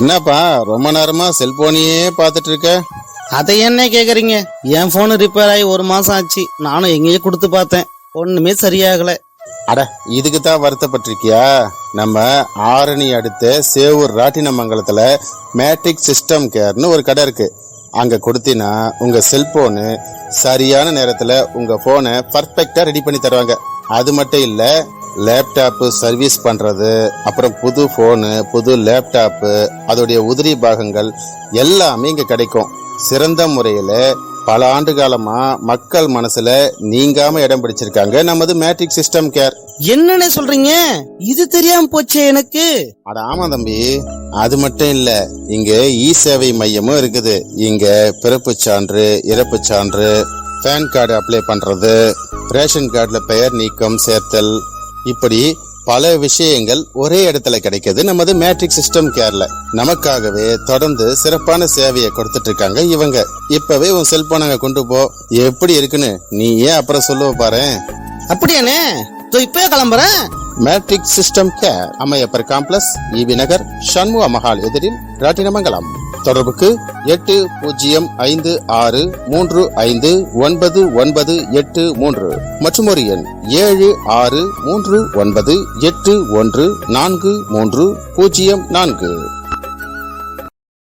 என்னப்பா ரொம்ப நேரமா செல்போனையே பார்த்துட்டு இருக்க அதை என்ன கேக்குறீங்க? என் போன் ரிப்பேர் ஆகி ஒரு மாசம் ஆச்சு. நானும் எங்கேயும் கொடுத்து பார்த்தேன். ஒண்ணுமே சரியாகல. அட இதுக்கு தான் வருத்தப்பட்டிருக்கியா? நம்ம ஆரணி அடுத்த சேவூர் ராட்டினமங்கலத்துல மேட்ரிக் சிஸ்டம் கேர்னு ஒரு கடை இருக்கு. அங்க கொடுத்தீங்கன்னா உங்க செல்போனு சரியான நேரத்துல உங்க போனை பர்ஃபெக்டா ரெடி பண்ணி தருவாங்க. அது மட்டும் இல்ல லேப்டாப்பு சர்வீஸ் பண்றது அப்புறம் புது போனு புது லேப்டாப்பு அதோடைய உதிரி பாகங்கள் எல்லாமே இங்க கிடைக்கும். சிறந்த முறையில பல ஆண்டு காலமா மக்கள் மனசுல நீங்காம இடம் பிடிச்சிருக்காங்க நமது மேட்ரிக் சிஸ்டம் கேர் என்னன்னு சொல்றீங்க? இது தெரியாம போச்சே எனக்கு. அட ஆமா தம்பி அது மட்டும் இல்ல இங்க இ சேவை மையமும் இருக்குது. இங்க பிறப்பு சான்று இறப்பு சான்று பேன் கார்டு அப்ளை பண்றது ரேஷன் கார்டுல பெயர் நீக்கம் சேர்த்தல் இப்படி பல விஷயங்கள் ஒரே இடத்துல கிடைக்குது. நமது மேட்ரிக் சிஸ்டம் கேர்ல நமக்காகவே தொடர்ந்து சிறப்பான சேவையை கொடுத்துட்டு இருக்காங்க இவங்க. இப்பவே உன் செல்போன் அங்க கொண்டு போ. எப்படி இருக்குன்னு நீ ஏன் அப்புறம் சொல்லுவ பாரேன் அப்படியானே இப்பவே கிளம்புறேன். Matric system care Ammaiyappar complex EB Nagar Shanmuga Mahal எதிரில் ராட்டினமங்கலம். தொடர்புக்கு எட்டு பூஜ்ஜியம் ஐந்து ஆறு மூன்று ஐந்து ஒன்பது ஒன்பது எட்டு மூன்று மற்றும் ஒரு எண் ஏழு ஆறு மூன்று ஒன்பது எட்டு ஒன்று நான்கு மூன்று பூஜ்ஜியம் நான்கு.